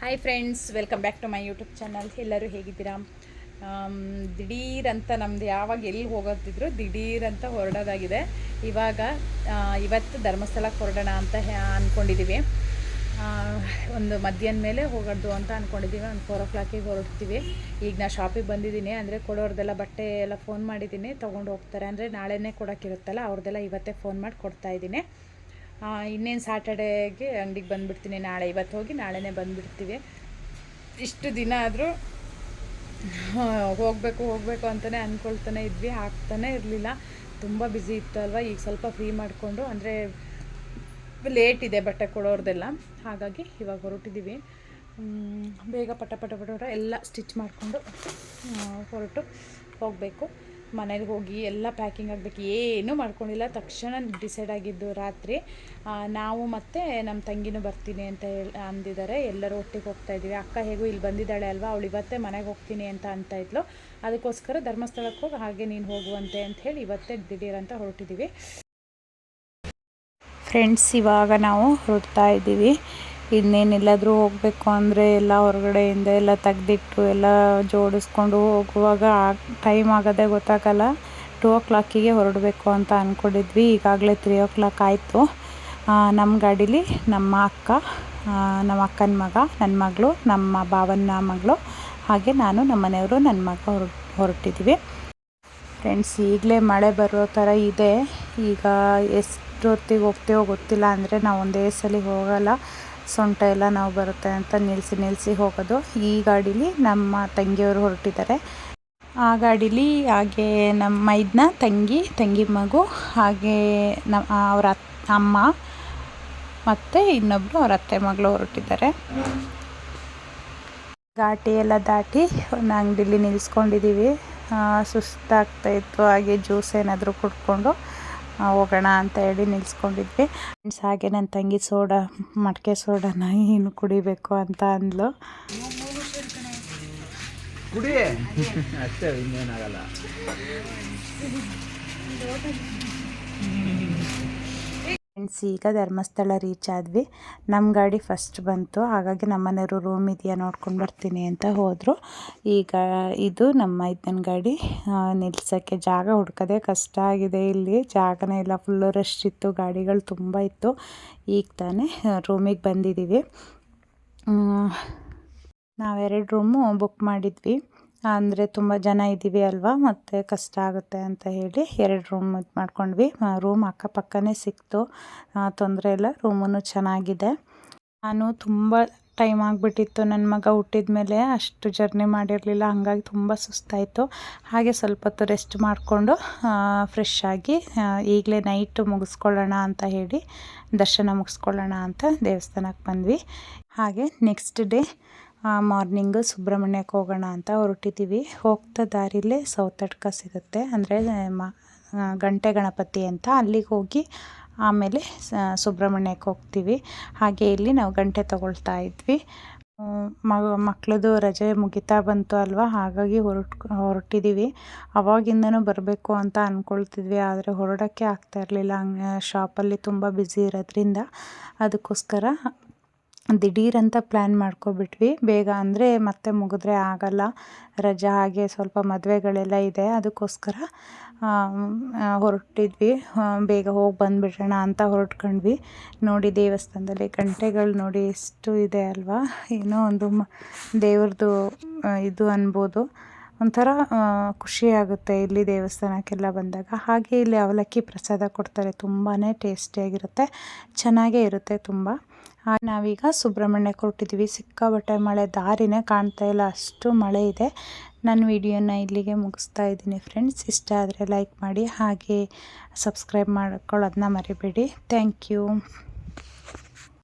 Hi friends welcome back to my YouTube channel ಎಲ್ಲರೂ ಹೇಗಿದ್ದೀರಾ? ದಿಢೀರಂತ ನಮ್ದು ಯಾವಾಗ ಎಲ್ಲಿ ಹೋಗೋದಿದ್ರು ದಿಢೀರ್ ಅಂತ ಹೊರಡೋದಾಗಿದೆ. ಇವಾಗ ಇವತ್ತು ಧರ್ಮಸ್ಥಳಕ್ಕೆ ಹೊರಡೋಣ ಅಂತ ಅಂದ್ಕೊಂಡಿದ್ದೀವಿ ಒಂದು ಮಧ್ಯಾಹ್ನ ಮೇಲೆ ಹೋಗೋದು ಅಂತ ಅಂದ್ಕೊಂಡಿದ್ದೀವಿ ಒಂದು ಫೋರ್ ಓ ಕ್ಲಾಕಿಗೆ ಹೊರಡ್ತೀವಿ. ಈಗ ನಾ ಶಾಪಿಗೆ ಬಂದಿದ್ದೀನಿ. ಅಂದರೆ ಕೊಡೋರ್ದೆಲ್ಲ ಬಟ್ಟೆ ಎಲ್ಲ ಫೋನ್ ಮಾಡಿದ್ದೀನಿ. ತೊಗೊಂಡು ಹೋಗ್ತಾರೆ. ಅಂದರೆ ನಾಳೆನೇ ಕೊಡೋಕ್ಕಿರುತ್ತಲ್ಲ, ಅವ್ರದ್ದೆಲ್ಲ ಇವತ್ತೇ ಫೋನ್ ಮಾಡಿ ಕೊಡ್ತಾ ಇದ್ದೀನಿ. ಇನ್ನೇನು ಸ್ಯಾಟರ್ಡೇಗೆ ಅಂಗಡಿಗೆ ಬಂದುಬಿಡ್ತೀನಿ ನಾಳೆ. ಇವತ್ತು ಹೋಗಿ ನಾಳೆನೇ ಬಂದುಬಿಡ್ತೀವಿ. ಇಷ್ಟು ದಿನ ಆದರೂ ಹೋಗಬೇಕು ಹೋಗಬೇಕು ಅಂತಲೇ ಅಂದ್ಕೊಳ್ತಾನೆ ಇದ್ವಿ. ಆಗ್ತಾನೆ ಇರಲಿಲ್ಲ. ತುಂಬ ಬ್ಯುಸಿ ಇತ್ತು ಅಲ್ವಾ? ಈಗ ಸ್ವಲ್ಪ ಫ್ರೀ ಮಾಡಿಕೊಂಡು, ಅಂದರೆ ಲೇಟ್ ಇದೆ ಬಟ್ಟೆ ಕೊಡೋರ್ದೆಲ್ಲ. ಹಾಗಾಗಿ ಇವಾಗ ಹೊರಟಿದ್ದೀವಿ ಬೇಗ ಪಟ ಪಟ ಪಟ ಎಲ್ಲ ಸ್ಟಿಚ್ ಮಾಡಿಕೊಂಡು ಹೊರಟು ಹೋಗಬೇಕು. ಮನೇಲಿ ಹೋಗಿ ಎಲ್ಲ ಪ್ಯಾಕಿಂಗ್ ಆಗಬೇಕು. ಏನೂ ಮಾಡ್ಕೊಂಡಿಲ್ಲ. ತಕ್ಷಣ ಡಿಸೈಡ್ ಆಗಿದ್ದು ರಾತ್ರಿ. ನಾವು ಮತ್ತು ನಮ್ಮ ತಂಗಿನೂ ಬರ್ತೀನಿ ಅಂತ ಹೇಳಿ ಅಂದಿದ್ದಾರೆ. ಎಲ್ಲರೂ ಒಟ್ಟಿಗೆ ಹೋಗ್ತಾ ಇದ್ದೀವಿ. ಅಕ್ಕ ಹೇಗೂ ಇಲ್ಲಿ ಬಂದಿದ್ದಾಳೆ ಅಲ್ವಾ? ಅವಳು ಇವತ್ತೇ ಮನೆಗೆ ಹೋಗ್ತೀನಿ ಅಂತ ಅಂತ ಇದ್ಲು. ಅದಕ್ಕೋಸ್ಕರ ಧರ್ಮಸ್ಥಳಕ್ಕೆ ಹೋಗಿ, ಹಾಗೆ ನೀನು ಹೋಗುವಂತೆ ಅಂತ ಹೇಳಿ ಇವತ್ತೇ ದಿಢೀರ್ ಅಂತ ಹೊರಟಿದ್ದೀವಿ. ಫ್ರೆಂಡ್ಸ್ ಇವಾಗ ನಾವು ಹೊರಡ್ತಾ ಇದ್ದೀವಿ. ಇನ್ನೇನೆಲ್ಲಾದರೂ ಹೋಗಬೇಕು ಅಂದರೆ ಎಲ್ಲ ಹೊರಗಡೆಯಿಂದ ಎಲ್ಲ ತೆಗ್ದಿಟ್ಟು ಎಲ್ಲ ಜೋಡಿಸ್ಕೊಂಡು ಹೋಗುವಾಗ ಟೈಮ್ ಆಗೋದೇ ಗೊತ್ತಾಗಲ್ಲ. ಟೂ ಓ ಕ್ಲಾಕಿಗೆ ಹೊರಡಬೇಕು ಅಂತ ಅಂದ್ಕೊಂಡಿದ್ವಿ ಈಗಾಗಲೇ ತ್ರೀ ಓ ಕ್ಲಾಕ್ ಆಯಿತು ನಮ್ಮ ಗಾಡೀಲಿ ನಮ್ಮ ಅಕ್ಕ ನಮ್ಮ ಅಕ್ಕನ ಮಗ ನನ್ನ ಮಗಳು, ನಮ್ಮ ಭಾವನ ಮಗಳು, ಹಾಗೆ ನಾನು ನಮ್ಮ ಮನೆಯವರು ನನ್ನ ಮಗ ಹೊರ ಹೊರಟಿದ್ದೀವಿ ಫ್ರೆಂಡ್ಸ್ ಈಗಲೇ ಮಳೆ ಬರೋ ಥರ ಇದೆ. ಈಗ ಎಷ್ಟೊತ್ತಿಗೆ ಹೋಗ್ತೀವೋ ಗೊತ್ತಿಲ್ಲ ಅಂದರೆ ನಾವು ಒಂದೇ ಸಲ ಹೋಗಲ್ಲ. ಸೊಂಟ ಎಲ್ಲ ನಾವು ಬರುತ್ತೆ ಅಂತ ನಿಲ್ಲಿಸಿ ನಿಲ್ಲಿಸಿ ಹೋಗೋದು. ಈ ಗಾಡೀಲಿ ನಮ್ಮ ತಂಗಿಯವರು ಹೊರಟಿದ್ದಾರೆ. ಆ ಗಾಡೀಲಿ ಹಾಗೆ ನಮ್ಮ ಮೈದ್ನ, ತಂಗಿ ತಂಗಿ ಮಗು, ಹಾಗೆ ನಮ್ಮ ಅವರ ಅಮ್ಮ ಮತ್ತು ಇನ್ನೊಬ್ಬರು ಅವ್ರ ಅತ್ತೆ ಮಗಳು ಹೊರಟಿದ್ದಾರೆ. ಘಾಟಿ ಎಲ್ಲ ದಾಟಿ ಒಂದು ಅಂಗಡೀಲಿ ನಿಲ್ಲಿಸ್ಕೊಂಡಿದ್ದೀವಿ ಸುಸ್ತಾಗ್ತಾಯಿತ್ತು ಸುಸ್ತಾಗ್ತಾ ಹಾಗೆ ಜ್ಯೂಸ್ ಏನಾದರೂ ಕುಡ್ಕೊಂಡು. ಹೋಗೋಣ ಅಂತ ಹೇಳಿ ನಿಲ್ಸ್ಕೊಂಡಿದ್ವಿ. ಫ್ರೆಂಡ್ಸ್ ಹಾಗೆ ನನ್ನ ತಂಗಿ ಸೋಡಾ ಮಡಿಕೆ ಸೋಡಾನ ಏನು ಕುಡಿಬೇಕು ಅಂತ ಅಂದ್ಲು. ಕುಡಿ. ಅಷ್ಟೇ ಇನ್ನೇನಾಗಲ್ಲ. ಫ್ರೆಂಡ್ಸ್ ಈಗ ಧರ್ಮಸ್ಥಳ ರೀಚ್ ಆದ್ವಿ. ನಮ್ಮ ಗಾಡಿ ಫಸ್ಟ್ ಬಂತು. ಹಾಗಾಗಿ ನಮ್ಮನೆಯವರು ರೂಮ್ ಇದೆಯಾ ನೋಡ್ಕೊಂಡು ಬರ್ತೀನಿ ಅಂತ ಹೋದರು. ಈಗ ಇದು ನಮ್ಮ ಇದನ್ನ ಗಾಡಿ. ನಿಲ್ಸೋಕ್ಕೆ ಜಾಗ ಹುಡ್ಕೋದೇ ಕಷ್ಟ ಆಗಿದೆ ಇಲ್ಲಿ. ಜಾಗನೇ ಇಲ್ಲ. ಫುಲ್ಲು ರಶ್ ಇತ್ತು. ಗಾಡಿಗಳು ತುಂಬ ಇತ್ತು. ಈಗ ತಾನೇ ರೂಮಿಗೆ ಬಂದಿದ್ದೀವಿ ನಾವೆರಡು ರೂಮು ಬುಕ್ ಮಾಡಿದ್ವಿ. ಅಂದರೆ ತುಂಬ ಜನ ಇದ್ದೀವಿ ಅಲ್ವಾ, ಮತ್ತು ಕಷ್ಟ ಆಗುತ್ತೆ ಅಂತ ಹೇಳಿ ಎರಡು ರೂಮ್ ಇದು ಮಾಡ್ಕೊಂಡ್ವಿ. ರೂಮ್ ಅಕ್ಕಪಕ್ಕನೇ ಸಿಕ್ತು. ತೊಂದರೆ ಇಲ್ಲ ರೂಮೂ ಚೆನ್ನಾಗಿದೆ. ನಾನು ತುಂಬ ಟೈಮ್ ಆಗಿಬಿಟ್ಟಿತ್ತು. ನನ್ನ ಮಗ ಹುಟ್ಟಿದ ಮೇಲೆ ಅಷ್ಟು ಜರ್ನಿ ಮಾಡಿರಲಿಲ್ಲ, ಹಾಗಾಗಿ ತುಂಬ ಸುಸ್ತಾಯಿತು. ಹಾಗೆ ಸ್ವಲ್ಪ ಹೊತ್ತು ರೆಸ್ಟ್ ಮಾಡಿಕೊಂಡು ಫ್ರೆಶ್ ಆಗಿ ಈಗಲೇ ನೈಟು ಮುಗಿಸ್ಕೊಳ್ಳೋಣ ಅಂತ ಹೇಳಿ, ದರ್ಶನ ಮುಗಿಸ್ಕೊಳ್ಳೋಣ ಅಂತ ದೇವಸ್ಥಾನಕ್ಕೆ ಬಂದ್ವಿ. ಹಾಗೆ ನೆಕ್ಸ್ಟ್ ಡೇ ಮಾರ್ನಿಂಗು ಸುಬ್ರಹ್ಮಣ್ಯಕ್ಕೆ ಹೋಗೋಣ ಅಂತ ಹೊರಟಿದ್ದೀವಿ. ಹೋಗ್ತಾ ದಾರಿಲೇ ಸೌತಡ್ಕ ಸಿಗುತ್ತೆ. ಅಂದರೆ ಮ ಆ, ಗಂಟೆ ಗಣಪತಿ ಅಂತ ಅಲ್ಲಿಗೆ ಹೋಗಿ ಆಮೇಲೆ ಸುಬ್ರಹ್ಮಣ್ಯಕ್ಕೆ ಹೋಗ್ತೀವಿ. ಹಾಗೆ ಇಲ್ಲಿ ನಾವು ಗಂಟೆ ತಗೊಳ್ತಾ ಇದ್ವಿ. ಮಗ ಮಕ್ಳದ್ದು ರಜೆ ಮುಗಿತಾ ಬಂತು ಅಲ್ವಾ? ಹಾಗಾಗಿ ಹೊರಟ್ ಹೊರಟಿದ್ದೀವಿ. ಅವಾಗಿಂದನೂ ಬರಬೇಕು ಅಂತ ಅಂದ್ಕೊಳ್ತಿದ್ವಿ ಆದರೆ ಹೊರಡೋಕ್ಕೆ ಆಗ್ತಾ ಇರಲಿಲ್ಲ. ಹಂಗೆ ಶಾಪಲ್ಲಿ ತುಂಬ ಬ್ಯುಸಿ ಇರೋದ್ರಿಂದ. ಅದಕ್ಕೋಸ್ಕರ ದಿಢೀರ್ ಅಂತ ಪ್ಲ್ಯಾನ್ ಮಾಡ್ಕೊಬಿಟ್ವಿ. ಬೇಗ ಅಂದರೆ ಮತ್ತೆ ಮುಗಿದ್ರೆ ಆಗಲ್ಲ. ರಜಾ ಹಾಗೆ ಸ್ವಲ್ಪ ಮದುವೆಗಳೆಲ್ಲ ಇದೆ, ಅದಕ್ಕೋಸ್ಕರ ಹೊರಟಿದ್ವಿ. ಬೇಗ ಹೋಗಿ ಬಂದುಬಿಡೋಣ ಅಂತ ಹೊರಟ್ಕೊಂಡ್ವಿ. ನೋಡಿ ದೇವಸ್ಥಾನದಲ್ಲಿ ಗಂಟೆಗಳು ನೋಡಿ ಎಷ್ಟು ಇದೆ ಅಲ್ವಾ. ಏನೋ ಒಂದು ಮ, ದೇವ್ರದ್ದು ಇದು ಅನ್ಬೋದು. ಒಂಥರ ಖುಷಿಯಾಗುತ್ತೆ ಇಲ್ಲಿ ದೇವಸ್ಥಾನಕ್ಕೆಲ್ಲ ಬಂದಾಗ. ಹಾಗೆ ಇಲ್ಲಿ ಅವಲಕ್ಕಿ ಪ್ರಸಾದ ಕೊಡ್ತಾರೆ ತುಂಬಾ ಟೇಸ್ಟಿಯಾಗಿರುತ್ತೆ, ಚೆನ್ನಾಗೇ ಇರುತ್ತೆ ತುಂಬ. ನಾವೀಗ ಸುಬ್ರಹ್ಮಣ್ಯಕ್ಕೆ ಸಿಕ್ಕ ಸಿಕ್ಕಾಬಟ್ಟೆ ಮಳೆ, ದಾರಿನೇ ಕಾಣ್ತಾ ಇಲ್ಲ, ಅಷ್ಟು ಮಳೆ ಇದೆ. ನನ್ನ ವಿಡಿಯೋನ ಇಲ್ಲಿಗೆ ಮುಗಿಸ್ತಾ ಇದ್ದೀನಿ ಫ್ರೆಂಡ್ಸ್. ಇಷ್ಟ ಆದರೆ ಲೈಕ್ ಮಾಡಿ, ಹಾಗೆ ಸಬ್ಸ್ಕ್ರೈಬ್ ಮಾಡ್ಕೊಳ್ಳೋದನ್ನ ಮರಿಬೇಡಿ. Thank you.